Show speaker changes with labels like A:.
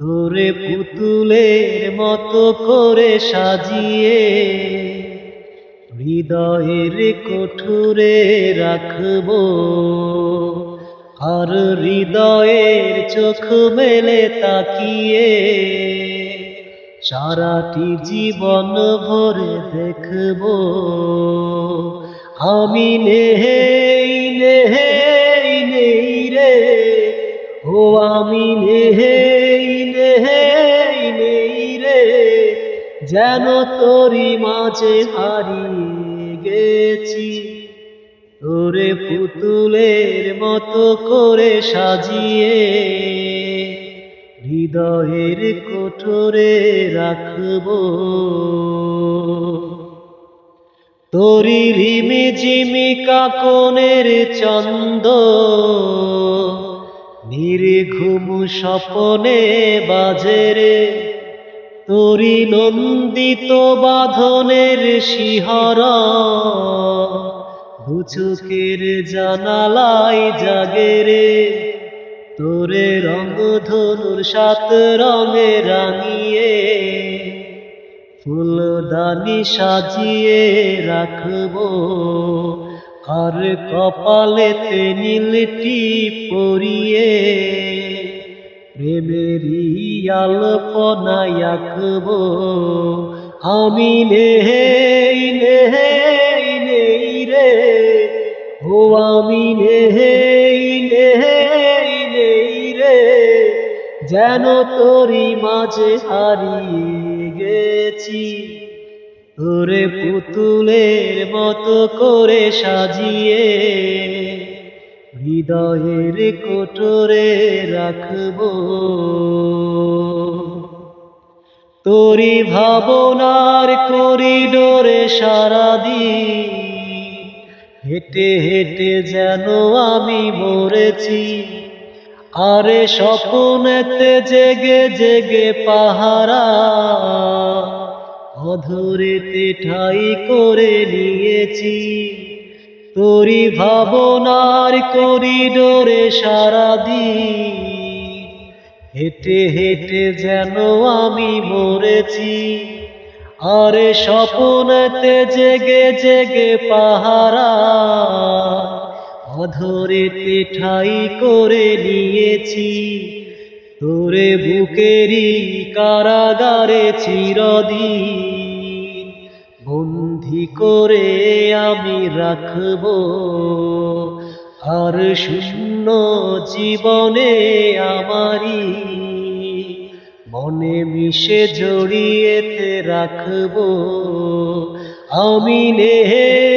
A: তোরে পুতুলের মতো করে সাজিয়ে হৃদয়ের কঠোরে রাখব। আর হৃদয়ের চোখ মেলে তাকিয়ে সারাটি জীবন ভরে দেখব। আমি নেই নেই নেই রে। ও আমি নেই যেন তোরি মাঝে হারিয়ে গেছি। তোরে পুতুলের মতো করে সাজিয়ে হৃদয়ের কোঠরে রাখব। তোরি রিমি ঝিমি কাকনের চন্দ, নির্ঘুম স্বপনে বাজে রে। তোরি নন্দিত বাঁধনের শিহর। দু জানালাই জাগে রে। তোরে রঙধনুর সাত রঙে রাঙিয়ে। ফুলদানি সাজিয়ে রাখব। আর কপালেতে নীলটি পরিয়ে। প্রেমেরই আলপনায় আঁকবো। আমি নেই নেই নেই রে। ও আমি নেই নেই নেই রে। যেন তোরি মাঝে হারিয়ে গেছি। তোরে পুতুলের মতো করে সাজিয়ে হৃদয়ের কোটরে রাখব। তোরি ভাবনার করিডোরে সারাদি হেঁটে হেঁটে যেন আমি মরেছি। আরে স্বপ্নেতে জেগে জেগে পাহারা, অধরেতে ঠাই করে নিয়েছি। তোরি ভাবনার করিডোরে সারাদি হেঁটে হেঁটে যেন আমি মরেছি। আরে স্বপ্নেতে জেগে জেগে পাহারা, অধরেতে ঠাই করে নিয়েছি। তোরে বুকেরই কারাগারে চিরদিন বন্দি করে আমি রাখব। আর শূন্য জীবনে আমারি মনে মিশে জড়িয়েতে রাখব। আমি নেই